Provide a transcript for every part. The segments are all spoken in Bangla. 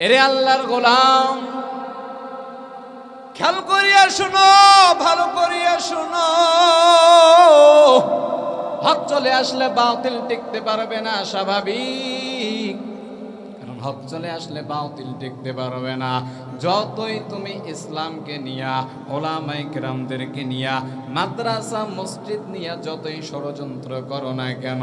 এরে আল্লাহর গোলাম, খেয়াল করিয়া শুনো, ভালো করিয়া শুনো। হক চলে আসলে বাতিল টিকতে পারবে না, স্বাভাবিক। কারণ হক চলে আসলে বাতিল টিকতে পারবে না। যতই তুমি ইসলামকে নিয়া ওলামাই কেরামদেরকে নিয়া, মাদ্রাসা, মসজিদ নিয়া যতই ষড়যন্ত্র করো না কেন,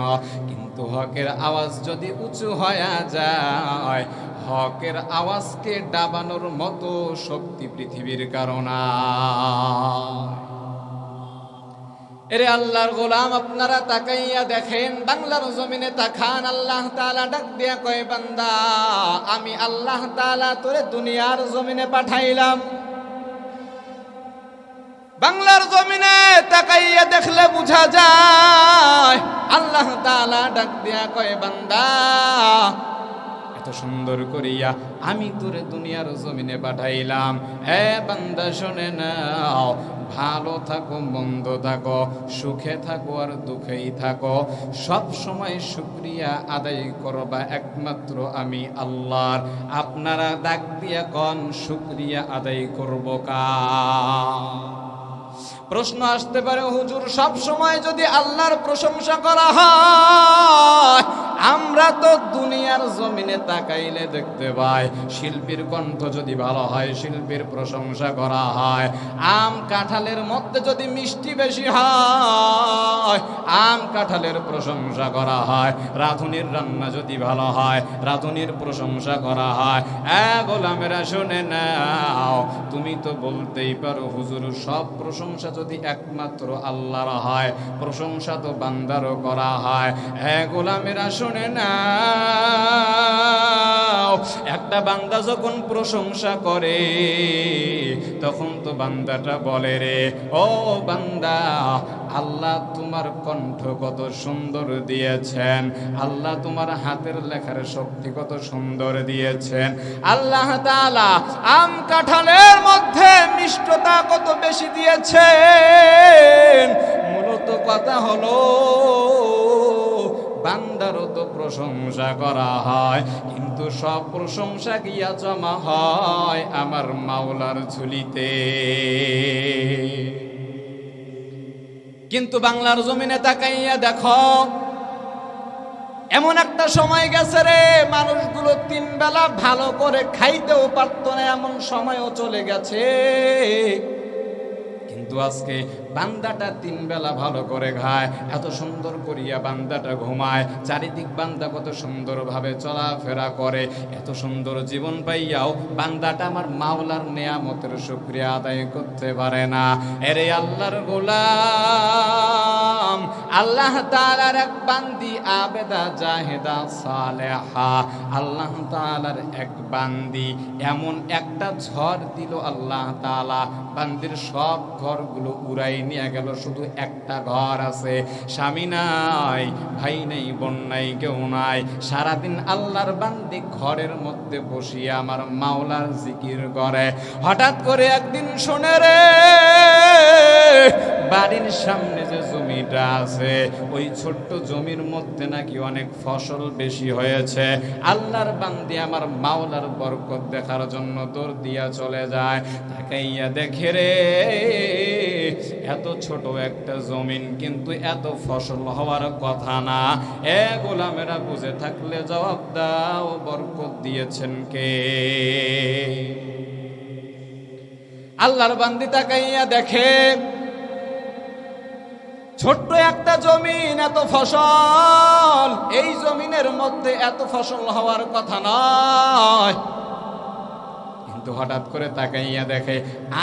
কিন্তু হকের আওয়াজ যদি উঁচু হয়ে যায় হকের আওয়াজকে ডাবানোর মতো শক্তি পৃথিবীর কারণা। এরে আল্লাহর গোলাম, আপনারা তাকাইয়া দেখেন, বাংলার জমিনে তাকান, আল্লাহ তালা ডাক দিয়া কয়, বান্দা, আমি আল্লাহ তাআলা তোরে দুনিয়ার জমিনে পাঠাইলাম। বাংলার জমিনে তাকাইয়া দেখলে বুঝা যায়, আল্লাহ তালা ডাক দিয়া কয়, বান্দা এত সুন্দর করিয়া আমি তোরে দুনিয়ার জমিনে পাঠাইলাম। এ বান্দা, শোনে নাও, ভালো থাকো, মন্দ থাকো, সুখে থাকো আর দুঃখেই থাকো। সব সময় শুক্রিয়া আদায় করবা একমাত্র আমি আল্লাহর। আপনারা ডাক দিয়া কন, শুক্রিয়া আদায় করব কা প্রশ্ন আসতে পারে, হুজুর সব সময় যদি আল্লাহর প্রশংসা করা হয়, আমরা তো দুনিয়ার জমিনে তাকাইলে দেখতে পাই, শিল্পীর কণ্ঠ যদি ভালো হয়, শিল্পীর প্রশংসা করা হয়, আম কাঁঠালের মধ্যে যদি মিষ্টি বেশি হয়, আম কাঁঠালের প্রশংসা করা হয়, রাধুনির রান্না যদি ভালো হয়, রাধুনির প্রশংসা করা হয় এ গোলামেরা শুনে নাও, তুমি তো বলতেই পারো, হুজুর, সব প্রশংসা যদি একমাত্র আল্লাহর হয়, প্রশংসা তো বান্দারও করা হয়। হ্যাঁ গোলামেরা, শুনে না একটা বান্দা যখন প্রশংসা করে, তখন তো বান্দাটা বলে রে, ও বান্দা, আল্লাহ তোমার কণ্ঠ কত সুন্দর দিয়েছেন, আল্লাহ তোমার হাতের লেখার শক্তি কত সুন্দর দিয়েছেন, আল্লাহ তাআলা আম কাঁঠালের মিষ্টতা কত বেশি দিয়েছেন? মূলত কথা হলো, বান্দারও তো প্রশংসা করা হয়, কিন্তু সব প্রশংসা গিয়া জমা হয় আমার মাওলার ঝুলিতে? কিন্তু বাংলার জমিনে তাকাইয়া দেখো এমন একটা সময় গেছে রে, মানুষগুলো তিন বেলা ভালো করে খাইতেও পারতো না, এমন সময়ও চলে গেছে। কিন্তু আজকে বান্দাটা তিন বেলা ভালো করে খায় এত সুন্দর করিয়া বান্দাটা ঘুমায়, চারিদিক বান্দা কত সুন্দরভাবে চলাফেরা করে, এত সুন্দর জীবন পাইয়াও বান্দাটা আমার মাওলার নেয়ামতের শুক্রিয়া আদায় করতে পারে না। এরে আল্লাহর গোলাম, আল্লাহ তালার এক বান্দি আবেদা জাহেদা সালেহা, আল্লাহ তাআলার এক বান্দি, এমন একটা ঝড় দিল আল্লাহ তাআলা, বান্দির সব ঘরগুলো উড়াই নিয়ে গেল, শুধু একটা ঘর আছে। স্বামী নাই, ভাই নেই, বোন নাই, কেউ নাই। সারাদিন আল্লাহর বান্দি ঘরের মধ্যে বসিয়ে আমার মাওলার জিকির করে। হঠাৎ করে একদিন শোনে রে, বাড়ির সামনে যে জমিটা আছে, ওই ছোট্ট জমির মধ্যে নাকি অনেক ফসল বেশি হয়েছে। আল্লাহর বান্দি আমার মাওলার বরকত দেখার জন্য দৌড় দিয়া চলে যায়। তাকাইয়া দেখে রে এত ছোট একটা জমিন কিন্তু এত ফসল হওয়ার কথা না। এ গোলামেরা বুঝে থাকলে জবাব দাও, বরকত দিয়েছেন কে? আল্লাহর বান্দি তাকাইয়া দেখে, ছোট্ট একটা জমিন, এত ফসল, এই জমিনের মধ্যে এত ফসল হওয়ার কথা নয়। কিন্তু হঠাৎ করে তাকাইয়া দেখে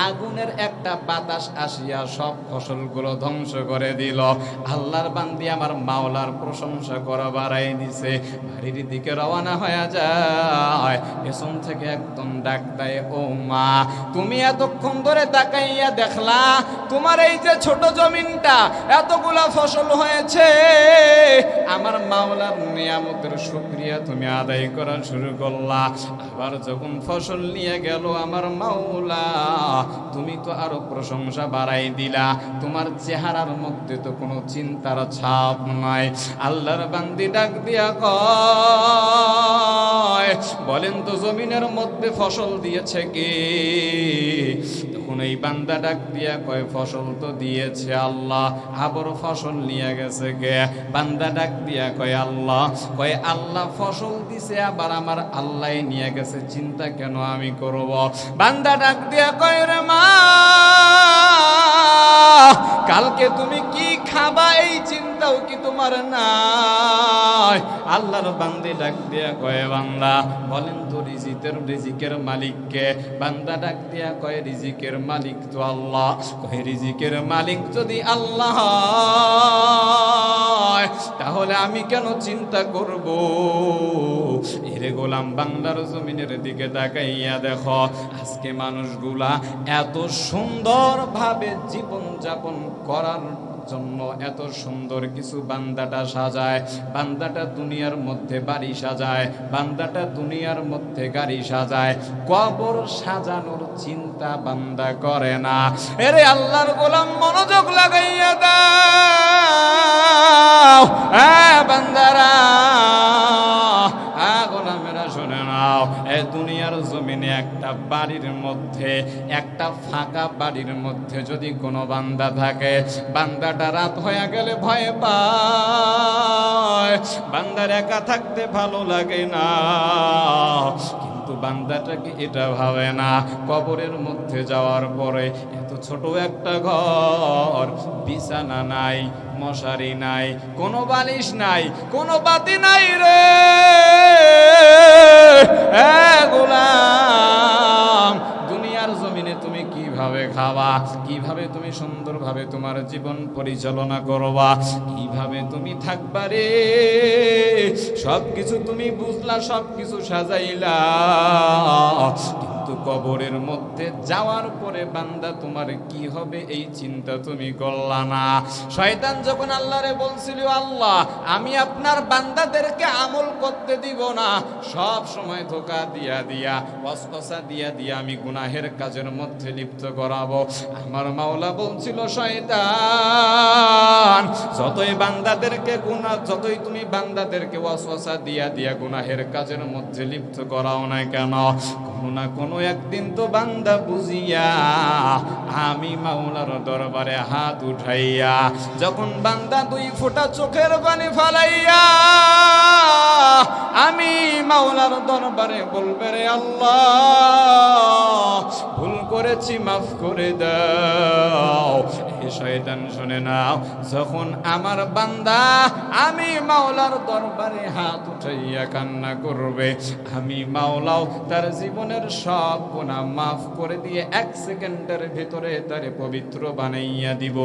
আগুনের একটা বাতাস আসিয়া সব ফসলগুলো ধ্বংস করে দিল। আল্লাহর বান্দি আমার মাওলার প্রশংসা করা বাড়াই দিছে। বাড়ির দিকে রওনা হয়ে যায়। পেছন থেকে একদম ডাক দেয়, ও মা, তুমি এতক্ষণ ধরে তাকাইয়া দেখলা, তোমার এই যে ছোট জমিনটা, এতগুলা ফসল হয়েছে। আমার মাওলার নিয়ামতের শুক্রিয়া তুমি আদায় করা শুরু করলা। আবার যখন ফসল নিয়ে গেল গেল আমার মাওলা। তুমি তো আরও প্রশংসা বাড়াই দিলা। তোমার চেহারার মধ্যে তো কোনো চিন্তার ছাপ নাই। আল্লাহর বান্দি ডাক দিয়া কয়, বলেন তো জমিনের মধ্যে ফসল দিয়েছে কে? এই বান্দা ডাক দিয়া কয়, ফসল তো দিয়েছে আল্লাহ, আবার ফসল নিয়ে গেছে কে? বান্দা ডাক দিয়া কয়, আল্লাহ। কয়, আল্লাহ ফসল দিছে, আবার আমার আল্লাহ নিয়ে গেছে, চিন্তা কেন আমি করব? বান্দা ডাক দিয়া কয়, রে মা কালকে তুমি কি খাবা? এই চিন্তাও কি তোমার নাই? আল্লাহর বান্দে ডাক দিয়া কয়ে, বান্দা, বলেন তো রিজিকের রিজিকের মালিককে। বান্দা ডাক দিয়া কয়ে, রিজিকের মালিক তো আল্লাহ। কয়ে, রিজিকের মালিক যদি আল্লাহ হয়, তাহলে আমি কেন চিন্তা করব? এরে গোলাম বাংলার জমিনের দিকে তাকাইয়া দেখো আজকে মানুষগুলা এত সুন্দরভাবে জীবন যাপন করার জন্য এত সুন্দর কিছু বান্দাটা সাজায়। বান্দাটা দুনিয়ার মধ্যে বাড়ি সাজায় বান্দাটা দুনিয়ার মধ্যে গাড়ি সাজায়। কবর সাজানোর চিন্তা বান্দা করে না। এরে আল্লাহর গোলাম মনোযোগ লাগাইয়া দাও। বাড়ির মধ্যে, একটা ফাঁকা বাড়ির মধ্যে যদি কোনো বান্দা থাকে, বান্দাটা রাত হয়ে গেলে ভয় পায়। বান্দার একা থাকতে ভালো লাগে না। কিন্তু বান্দাটাকে এটা ভাবে না? কবরের মধ্যে যাওয়ার পরে এত ছোট একটা ঘর, বিছানা নাই, মশারি নাই, কোনো বালিশ নাই, কোনো বাতি নাই রে। এ গোলাম দুনিয়ার জমিনে তুমি কীভাবে খাওয়া কীভাবে তুমি সুন্দরভাবে তোমার জীবন পরিচালনা করবা? কীভাবে তুমি থাকবা রে? সব কিছু তুমি বুঝলা, সবকিছু সাজাইলা। কিন্তু কবরের মধ্যে যাওয়ার পরে বান্দা, তোমার কি হবে? এই চিন্তা তুমি করলা না। শয়তান যখন আল্লাহরে বলছিল, আল্লাহ, আমি আপনার বান্দাদেরকে আমল করতে দিব না। সব সময় ধোকা দিয়া দিয়া ওয়াসওয়াসা দিয়া দিয়া আমি গুনাহের কাজের মধ্যে লিপ্ত করাবো। আমার মাওলা বলছিল, শয়তান, যতই বান্দাদেরকে গুনাহ যতই তুমি বান্দাদেরকে ওয়াসওয়াসা দিয়া দিয়া গুনাহের কাজের মধ্যে লিপ্ত করাও না কেন, কোনো না কোনো একদিন তো বান্দা বুঝিয়া, আমি মাওলার দরবারে হাত উঠাইয়া, যখন বান্দা দুই ফোঁটা চোখের পানি ফালাইয়া, আমি মাওলার দরবারে বলবে রে আল্লাহ, ভুল করেছি, মাফ করে দাও। শয়তান শুনে নাও, যখন আমার বান্দা আমি মাওলার দরবারে হাত উঠাইয়া কান্না করবে, আমি মাওলাও তার জীবনের সব গুণা মাফ করে দিয়ে এক সেকেন্ডের ভিতরে তার পবিত্র বানাইয়া দিব।